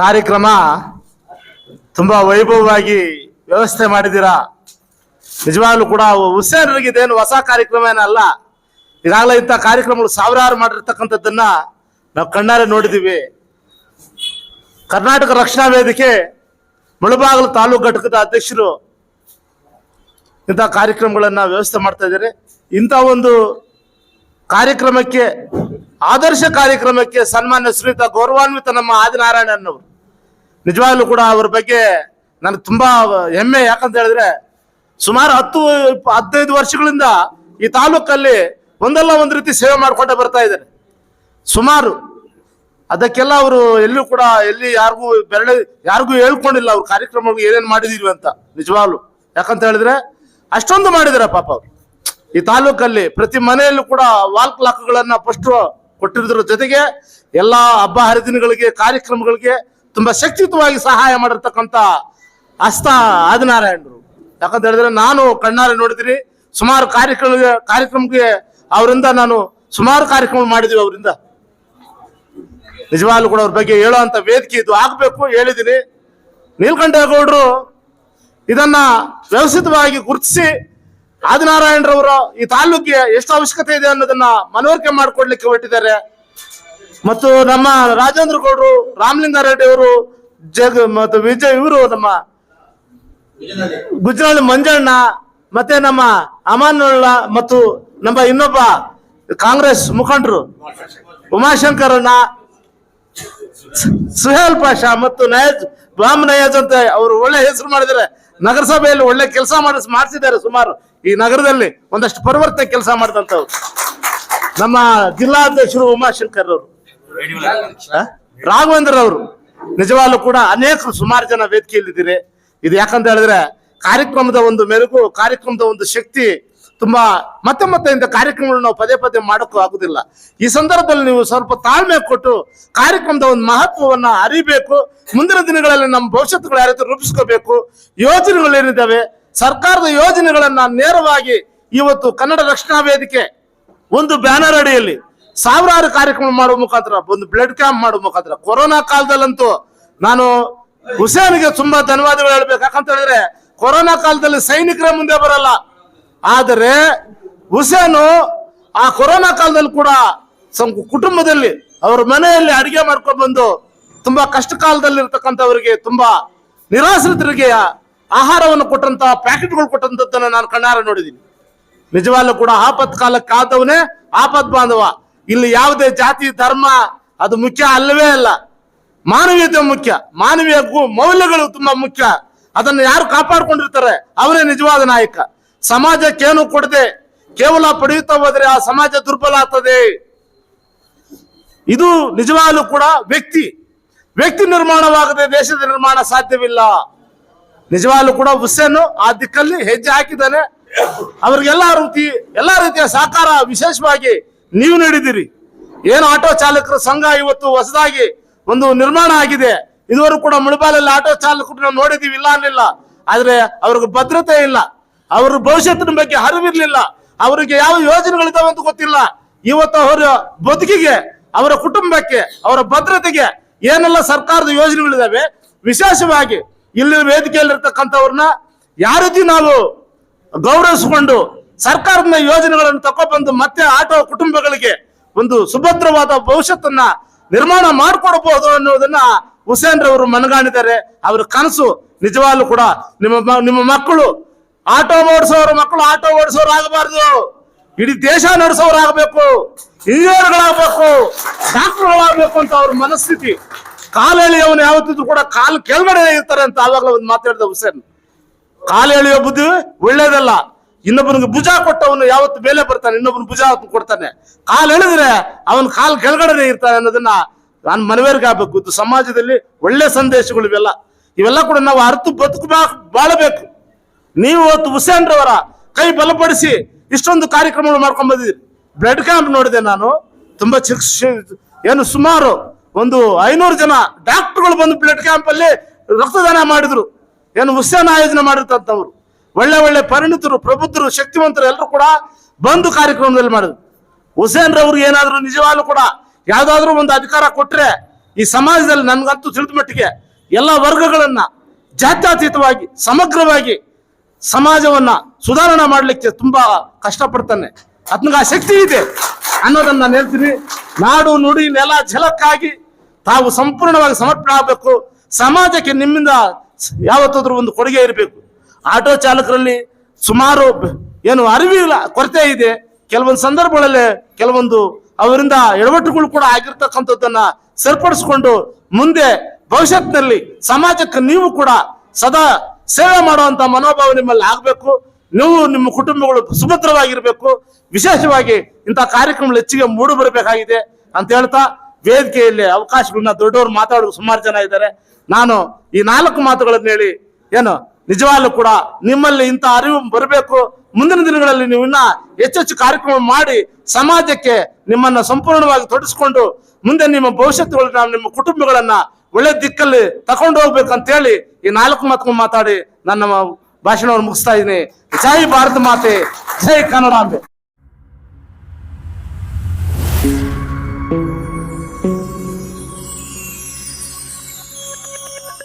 ಕಾರ್ಯಕ್ರಮ ತುಂಬಾ ವೈಭವವಾಗಿ ವ್ಯವಸ್ಥೆ ಮಾಡಿದ್ದೀರಾ? ನಿಜವಾಗ್ಲೂ ಕೂಡ ಹುಸೇನರಿಗೆ ಇದೇನು ಹೊಸ ಕಾರ್ಯಕ್ರಮ ಏನಲ್ಲ. ಈಗಾಗಲೇ ಇಂಥ ಕಾರ್ಯಕ್ರಮಗಳು ಸಾವಿರಾರು ಮಾಡಿರ್ತಕ್ಕಂಥದ್ದನ್ನ ನಾವು ಕಣ್ಣಾರೆ ನೋಡಿದ್ದೀವಿ. ಕರ್ನಾಟಕ ರಕ್ಷಣಾ ವೇದಿಕೆ, ಮುಳಬಾಗಿಲು ತಾಲೂಕು ಘಟಕದ ಅಧ್ಯಕ್ಷರು ಇಂಥ ಕಾರ್ಯಕ್ರಮಗಳನ್ನ ವ್ಯವಸ್ಥೆ ಮಾಡ್ತಾ ಇದ್ದಾರೆ. ಇಂಥ ಒಂದು ಕಾರ್ಯಕ್ರಮಕ್ಕೆ, ಆದರ್ಶ ಕಾರ್ಯಕ್ರಮಕ್ಕೆ ಸನ್ಮಾನ್ಯ ಶ್ರೀಯುತ ಗೌರವಾನ್ವಿತ ನಮ್ಮ ಆದಿನಾರಾಯಣನವರು ನಿಜವಾಗ್ಲೂ ಕೂಡ ಅವ್ರ ಬಗ್ಗೆ ನನಗೆ ತುಂಬಾ ಹೆಮ್ಮೆ. ಯಾಕಂತ ಹೇಳಿದ್ರೆ ಸುಮಾರು ಹತ್ತು, ಹದಿನೈದು ವರ್ಷಗಳಿಂದ ಈ ತಾಲೂಕಲ್ಲಿ ಒಂದಲ್ಲ ಒಂದು ರೀತಿ ಸೇವೆ ಮಾಡ್ಕೊಂಡೇ ಬರ್ತಾ ಇದ್ದಾರೆ. ಸುಮಾರು. ಅದಕ್ಕೆಲ್ಲ ಅವರು ಎಲ್ಲೂ ಕೂಡ ಎಲ್ಲಿ ಯಾರಿಗೂ ಬೆರಳೆ, ಯಾರಿಗೂ ಹೇಳ್ಕೊಂಡಿಲ್ಲ ಅವ್ರ ಕಾರ್ಯಕ್ರಮಗಳು ಏನೇನ್ ಮಾಡಿದೀವಿ ಅಂತ, ನಿಜವಾಗ್ಲು. ಯಾಕಂತ ಹೇಳಿದ್ರೆ ಅಷ್ಟೊಂದು ಮಾಡಿದಾರೆ ಪಾಪ ಅವ್ರು. ಈ ತಾಲೂಕಲ್ಲಿ ಪ್ರತಿ ಮನೆಯಲ್ಲೂ ಕೂಡ ವಾಲ್ ಕ್ಲಾಕ್ಗಳನ್ನ ಫಸ್ಟ್ ಕೊಟ್ಟಿರೋದ್ರ ಜೊತೆಗೆ ಎಲ್ಲಾ ಹಬ್ಬ ಹರಿದಿನಗಳಿಗೆ, ಕಾರ್ಯಕ್ರಮಗಳಿಗೆ ತುಂಬಾ ಶಕ್ತಿಯುತವಾಗಿ ಸಹಾಯ ಮಾಡಿರ್ತಕ್ಕಂಥ ಹಸ್ತ ಆದಿನಾರಾಯಣರು. ಯಾಕಂತ ಹೇಳಿದ್ರೆ ನಾನು ಕಣ್ಣಾರೆ ನೋಡಿದಿರಿ ಸುಮಾರು ಕಾರ್ಯಕ್ರಮ ಕಾರ್ಯಕ್ರಮಕ್ಕೆ ಅವರಿಂದ ನಾನು ಸುಮಾರು ಕಾರ್ಯಕ್ರಮ ಮಾಡಿದೀವಿ ಅವರಿಂದ. ನಿಜವಾಗ್ಲೂ ಕೂಡ ಅವ್ರ ಬಗ್ಗೆ ಹೇಳೋ ಅಂತ ವೇದಿಕೆ ಇದು ಆಗ್ಬೇಕು ಹೇಳಿದ್ದೀನಿ. ನೀಲ್ಕಂಠೇಗೌಡರು ಇದನ್ನ ವ್ಯವಸ್ಥಿತವಾಗಿ ಗುರುತಿಸಿ ಆದಿನಾರಾಯಣರವರು ಈ ತಾಲೂಕಿಗೆ ಎಷ್ಟು ಅವಶ್ಯಕತೆ ಇದೆ ಅನ್ನೋದನ್ನ ಮನವರಿಕೆ ಮಾಡಿಕೊಡ್ಲಿಕ್ಕೆ ಹೊರಟಿದ್ದಾರೆ. ಮತ್ತು ನಮ್ಮ ರಾಜೇಂದ್ರ ಗೌಡರು ರಾಮಲಿಂಗಾರೆಡ್ಡಿ ಅವರು, ಜಗ ಮತ್ತು ವಿಜಯ್ ಇವರು ನಮ್ಮ ಗುಜರಾಲ್ ಮಂಜಣ್ಣ ಮತ್ತೆ ನಮ್ಮ ಅಮಾನುಲ್ಲ ಮತ್ತು ನಮ್ಮ ಇನ್ನೊಬ್ಬ ಕಾಂಗ್ರೆಸ್ ಮುಖಂಡರು ಉಮಾಶಂಕರಣ್ಣ, ಸುಹೇಲ್ ಪಾಷಾ ಮತ್ತು ನಯಾಜ್, ಬಾಮ್ ನಯಾಜ್ ಅಂತ ಅವರು ಒಳ್ಳೆ ಹೆಸರು ಮಾಡಿದ್ದಾರೆ. ನಗರಸಭೆಯಲ್ಲಿ ಒಳ್ಳೆ ಕೆಲಸ ಮಾಡಿ ಮಾಡಿಸಿದ್ದಾರೆ ಸುಮಾರು. ಈ ನಗರದಲ್ಲಿ ಒಂದಷ್ಟು ಪರಿವರ್ತನೆ ಕೆಲಸ ಮಾಡಿದಂಥವ್ರು ನಮ್ಮ ಜಿಲ್ಲಾಧ್ಯಕ್ಷರು ಉಮಾಶಂಕರ್ ಅವರು? ರಾಘವೇಂದ್ರ ಅವರು ನಿಜವಾಗ್ಲೂ ಕೂಡ ಅನೇಕ ಸುಮಾರು ಜನ ವೇದಿಕೆಯಲ್ಲಿದ್ದೀರಿ. ಇದು ಯಾಕಂತ ಹೇಳಿದ್ರೆ ಕಾರ್ಯಕ್ರಮದ ಒಂದು ಮೆರುಗು ಕಾರ್ಯಕ್ರಮದ ಒಂದು ಶಕ್ತಿ ತುಂಬಾ ಮತ್ತೆ ಮತ್ತೆ ಇಂಥ ಕಾರ್ಯಕ್ರಮಗಳು ನಾವು ಪದೇ ಪದೇ ಮಾಡೋಕ್ಕೂ ಆಗುದಿಲ್ಲ. ಈ ಸಂದರ್ಭದಲ್ಲಿ ನೀವು ಸ್ವಲ್ಪ ತಾಳ್ಮೆ ಕೊಟ್ಟು ಕಾರ್ಯಕ್ರಮದ ಒಂದು ಮಹತ್ವವನ್ನ ಅರಿಬೇಕು. ಮುಂದಿನ ದಿನಗಳಲ್ಲಿ ನಮ್ಮ ಭವಿಷ್ಯತ್ಗಳು ಯಾವ ರೀತಿ ರೂಪಿಸ್ಕೋಬೇಕು. ಯೋಜನೆಗಳು ಏನಿದ್ದಾವೆ? ಸರ್ಕಾರದ ಯೋಜನೆಗಳನ್ನ ನೇರವಾಗಿ ಇವತ್ತು ಕನ್ನಡ ರಕ್ಷಣಾ ವೇದಿಕೆ ಒಂದು ಬ್ಯಾನರ್ ಅಡಿಯಲ್ಲಿ ಸಾವಿರಾರು ಕಾರ್ಯಕ್ರಮ ಮಾಡುವ ಮುಖಾಂತರ ಒಂದು ಬ್ಲಡ್ ಕ್ಯಾಂಪ್ ಮಾಡುವ ಮುಖಾಂತರ, ಕೊರೋನಾ ಕಾಲದಲ್ಲಂತೂ ನಾನು ಹುಸೇನ್ಗೆ ತುಂಬಾ ಧನ್ಯವಾದಗಳು ಹೇಳ್ಬೇಕು. ಯಾಕಂತ ಹೇಳಿದ್ರೆ, ಕೊರೋನಾ ಕಾಲದಲ್ಲಿ ಸೈನಿಕರ ಮುಂದೆ ಬರಲ್ಲ. ಆದರೆ ಹುಸೇನು ಆ ಕೊರೋನಾ ಕಾಲದಲ್ಲಿ ಕೂಡ ಕುಟುಂಬದಲ್ಲಿ, ಅವ್ರ ಮನೆಯಲ್ಲಿ ಅಡಿಗೆ ಮಾಡ್ಕೊಂಡು ಬಂದು ತುಂಬಾ ಕಷ್ಟ ಕಾಲದಲ್ಲಿ ಇರ್ತಕ್ಕಂಥವರಿಗೆ ತುಂಬಾ ನಿರಾಶ್ರಿತರಿಗೆ ಆಹಾರವನ್ನು ಕೊಟ್ಟಂತ ಪ್ಯಾಕೆಟ್ಗಳು ಕೊಟ್ಟಂತದ್ದನ್ನ ನಾನು ಕಣ್ಣಾರ ನೋಡಿದ್ದೀನಿ. ನಿಜವಾಗ್ಲೂ ಕೂಡ ಆಪತ್ ಕಾಲಕ್ಕೆ ಆದವನೇ ಆಪತ್ ಬಾಂಧವ. ಇಲ್ಲಿ ಯಾವುದೇ ಜಾತಿ, ಧರ್ಮ, ಅದು ಮುಖ್ಯ ಅಲ್ಲವೇ ಅಲ್ಲ. ಮಾನವೀಯತೆ ಮುಖ್ಯ. ಮಾನವೀಯ ಮೌಲ್ಯಗಳು ತುಂಬಾ ಮುಖ್ಯ. ಅದನ್ನು ಯಾರು ಕಾಪಾಡ್ಕೊಂಡಿರ್ತಾರೆ? ಅವರೇ ನಿಜವಾದ ನಾಯಕ. ಸಮಾಜಕ್ಕೇನು ಕೊಡದೆ ಕೇವಲ ಪಡೆಯುತ್ತಾ ಹೋದ್ರೆ ಆ ಸಮಾಜ ದುರ್ಬಲ ಆಗ್ತದೆ. ಇದು ನಿಜವಾಗ್ಲು ಕೂಡ ವ್ಯಕ್ತಿ. ವ್ಯಕ್ತಿ ನಿರ್ಮಾಣವಾಗದೆ ದೇಶದ ನಿರ್ಮಾಣ ಸಾಧ್ಯವಿಲ್ಲ. ನಿಜವಾಗ್ಲೂ ಕೂಡ ಹುಸೇನು ಆ ದಿಕ್ಕಲ್ಲಿ ಹೆಜ್ಜೆ ಹಾಕಿದ್ದಾನೆ. ಅವ್ರಿಗೆಲ್ಲ ರೀತಿ ಎಲ್ಲಾ ರೀತಿಯ ಸಹಕಾರ ವಿಶೇಷವಾಗಿ ನೀವು ನೀಡಿದ್ದೀರಿ ಏನು ಆಟೋ ಚಾಲಕರ ಸಂಘ ಇವತ್ತು ಹೊಸದಾಗಿ ಒಂದು ನಿರ್ಮಾಣ ಆಗಿದೆ. ಇದುವರೆಗೂ ಕೂಡ ಮುಳಬಾಲಲ್ಲಿ ಆಟೋ ಚಾಲಕರು ನಾವು ನೋಡಿದೀವಿ ಇಲ್ಲ ಅನ್ನಿಲ್ಲ. ಆದ್ರೆ ಅವ್ರಿಗೆ ಭದ್ರತೆ ಇಲ್ಲ. ಅವ್ರ ಭವಿಷ್ಯತ್ತಿನ ಬಗ್ಗೆ ಅರಿವಿರ್ಲಿಲ್ಲ. ಅವರಿಗೆ ಯಾವ ಯೋಜನೆಗಳಿದಾವೆ ಅಂತ ಗೊತ್ತಿಲ್ಲ. ಇವತ್ತು ಅವರ ಬದುಕಿಗೆ, ಅವರ ಕುಟುಂಬಕ್ಕೆ, ಅವರ ಭದ್ರತೆಗೆ ಏನೆಲ್ಲ ಸರ್ಕಾರದ ಯೋಜನೆಗಳಿದಾವೆ, ವಿಶೇಷವಾಗಿ ಇಲ್ಲಿ ವೇದಿಕೆಯಲ್ಲಿರ್ತಕ್ಕಂಥವ್ರನ್ನ ಯಾವ ರೀತಿ ನಾವು ಗೌರವಿಸಿಕೊಂಡು ಸರ್ಕಾರದ ಯೋಜನೆಗಳನ್ನು ತಗೊಬಂದು ಮತ್ತೆ ಆಟೋ ಕುಟುಂಬಗಳಿಗೆ ಒಂದು ಸುಭದ್ರವಾದ ಭವಿಷ್ಯತ್ತನ್ನ ನಿರ್ಮಾಣ ಮಾಡಿಕೊಡಬಹುದು ಅನ್ನೋದನ್ನ ಹುಸೇನ್ ರವರು ಮನಗಾಣಿದ್ದಾರೆ. ಅವರ ಕನಸು ನಿಜವಾಗ್ಲೂ ಕೂಡ ನಿಮ್ಮ ನಿಮ್ಮ ಮಕ್ಕಳು ಆಟೋ ಓಡಿಸೋರು ಮಕ್ಕಳು ಆಟೋ ಓಡಿಸೋರು ಆಗಬಾರ್ದು. ಇಡೀ ದೇಶ ನಡೆಸೋರು ಆಗಬೇಕು ಇಂಜಿನಿಯರ್ಗಳಾಗಬೇಕು. ಡಾಕ್ಟರ್ಗಳಾಗಬೇಕು ಅಂತ ಅವ್ರ ಮನಸ್ಥಿತಿ. ಕಾಲು ಎಳೆಯವನು ಯಾವತ್ತಿದ್ರು ಕೂಡ ಕಾಲು ಕೆಳಗಡೆ ಇರ್ತಾರೆ ಅಂತ ಆವಾಗಲೇ ಒಂದು ಮಾತಾಡಿದ ಹುಸೇನ್. ಕಾಲು ಎಳೆಯೋ ಬುದ್ಧಿ ಒಳ್ಳೇದಲ್ಲ. ಇನ್ನೊಬ್ಬನಿಗೆ ಭುಜ ಕೊಟ್ಟವನು ಯಾವತ್ತು ಮೇಲೆ ಬರ್ತಾನೆ, ಇನ್ನೊಬ್ಬನ ಭುಜ ಕೊಡ್ತಾನೆ. ಕಾಲು ಎಳೆದ್ರೆ ಅವನ ಕಾಲು ಕೆಳಗಡೆ ಇರ್ತಾನೆ ಅನ್ನೋದನ್ನ ನಾನು ಮನವೇರಿಗೆ ಆಗ್ಬೇಕು ಇದು ಸಮಾಜದಲ್ಲಿ ಒಳ್ಳೆ ಸಂದೇಶಗಳು ಇವೆಲ್ಲ. ಇವೆಲ್ಲ ಕೂಡ ನಾವು ಅರ್ಥ ಬದುಕು ಬಾಳಬೇಕು. ನೀವು ಇವತ್ತು ಹುಸೇನ್ ರವರ ಕೈ ಬಲಪಡಿಸಿ ಇಷ್ಟೊಂದು ಕಾರ್ಯಕ್ರಮಗಳು ಮಾಡ್ಕೊಂಡ್ ಬ್ಲಡ್ ಕ್ಯಾಂಪ್ ನೋಡಿದೆ ನಾನು. ತುಂಬಾ ಏನು ಸುಮಾರು ಒಂದು ಐನೂರು ಜನ ಡಾಕ್ಟರ್ಗಳು ಬಂದು ಬ್ಲಡ್ ಕ್ಯಾಂಪ್ ಅಲ್ಲಿ ರಕ್ತದಾನ ಮಾಡಿದ್ರು. ಏನು ಹುಸೇನ್ ಆಯೋಜನೆ ಮಾಡಿರ್ತಂಥವ್ರು ಒಳ್ಳೆ ಒಳ್ಳೆ ಪರಿಣಿತರು, ಪ್ರಬುದ್ಧರು, ಶಕ್ತಿವಂತರು ಎಲ್ಲರೂ ಕೂಡ ಬಂದು ಕಾರ್ಯಕ್ರಮದಲ್ಲಿ ಮಾಡಿದ್ರು. ಹುಸೇನ್ ರವ್ರಿಗೆ ಏನಾದ್ರು ನಿಜವಾಗ್ಲೂ ಕೂಡ ಯಾವ್ದಾದ್ರು ಒಂದು ಅಧಿಕಾರ ಕೊಟ್ರೆ ಈ ಸಮಾಜದಲ್ಲಿ ನನ್ಗಂತೂ ತಿಳಿದ ಮಟ್ಟಿಗೆ ಎಲ್ಲ ವರ್ಗಗಳನ್ನ ಜಾತ್ಯತೀತವಾಗಿ, ಸಮಗ್ರವಾಗಿ ಸಮಾಜವನ್ನ ಸುಧಾರಣೆ ಮಾಡ್ಲಿಕ್ಕೆ ತುಂಬಾ ಕಷ್ಟಪಡ್ತಾನೆ. ಅದ್ನಿಗೆ ಆ ಶಕ್ತಿ ಇದೆ ಅನ್ನೋದನ್ನ ನಾನು ಹೇಳ್ತೀನಿ. ನಾಡು ನುಡಿ ನೆಲ ಜಲಕ್ಕಾಗಿ ತಾವು ಸಂಪೂರ್ಣವಾಗಿ ಸಮರ್ಪಣೆ ಆಗಬೇಕು. ಸಮಾಜಕ್ಕೆ ನಿಮ್ಮಿಂದ ಯಾವತ್ತಾದ್ರೂ ಒಂದು ಕೊಡುಗೆ ಇರಬೇಕು. ಆಟೋ ಚಾಲಕರಲ್ಲಿ ಸುಮಾರು ಏನು ಅರಿವಿಲ್ಲ ಕೊರತೆ ಇದೆ. ಕೆಲವೊಂದು ಸಂದರ್ಭಗಳಲ್ಲಿ ಕೆಲವೊಂದು ಅವರಿಂದ ಎಡವಟ್ಟುಗಳು ಕೂಡ ಆಗಿರ್ತಕ್ಕಂಥದ್ದನ್ನ ಸರಿಪಡಿಸ್ಕೊಂಡು ಮುಂದೆ ಭವಿಷ್ಯತ್ತಿನಲ್ಲಿ ಸಮಾಜಕ್ಕೆ ನೀವು ಕೂಡ ಸದಾ ಸೇವೆ ಮಾಡುವಂತ ಮನೋಭಾವ ನಿಮ್ಮಲ್ಲಿ ಆಗಬೇಕು. ನೀವು ನಿಮ್ಮ ಕುಟುಂಬಗಳು ಸುಭದ್ರವಾಗಿರ್ಬೇಕು. ವಿಶೇಷವಾಗಿ ಇಂಥ ಕಾರ್ಯಕ್ರಮಗಳು ಹೆಚ್ಚಿಗೆ ಮೂಡು ಬರಬೇಕಾಗಿದೆ ಅಂತ ಹೇಳ್ತಾ ವೇದಿಕೆಯಲ್ಲಿ ಅವಕಾಶಗಳನ್ನ ದೊಡ್ಡವರು ಮಾತಾಡೋ ಸುಮಾರು ಜನ ಇದ್ದಾರೆ. ನಾನು ಈ ನಾಲ್ಕು ಮಾತುಗಳನ್ನು ಹೇಳಿ ಏನು ನಿಜವಾಗ್ಲೂ ಕೂಡ ನಿಮ್ಮಲ್ಲಿ ಇಂಥ ಅರಿವು ಬರಬೇಕು. ಮುಂದಿನ ದಿನಗಳಲ್ಲಿ ನೀವು ಇನ್ನ ಹೆಚ್ಚೆಚ್ಚು ಕಾರ್ಯಕ್ರಮ ಮಾಡಿ ಸಮಾಜಕ್ಕೆ ನಿಮ್ಮನ್ನ ಸಂಪೂರ್ಣವಾಗಿ ತೊಡಸ್ಕೊಂಡು ಮುಂದೆ ನಿಮ್ಮ ಭವಿಷ್ಯತ್ತುಗಳನ್ನ ನಿಮ್ಮ ಕುಟುಂಬಗಳನ್ನ ಒಳ್ಳೆ ದಿಕ್ಕಲ್ಲಿ ತಕೊಂಡು ಹೋಗ್ಬೇಕಂತ ಹೇಳಿ ಈ ನಾಲ್ಕು ಮಾತು ಮಾತಾಡಿ ನನ್ನ ಭಾಷಣವನ್ನು ಮುಗಿಸ್ತಾ ಇದ್ದೀನಿ. ಜೈ ಭಾರತ ಮಾತೆ, ಜೈ ಕನ್ನಡಾಂಬೆ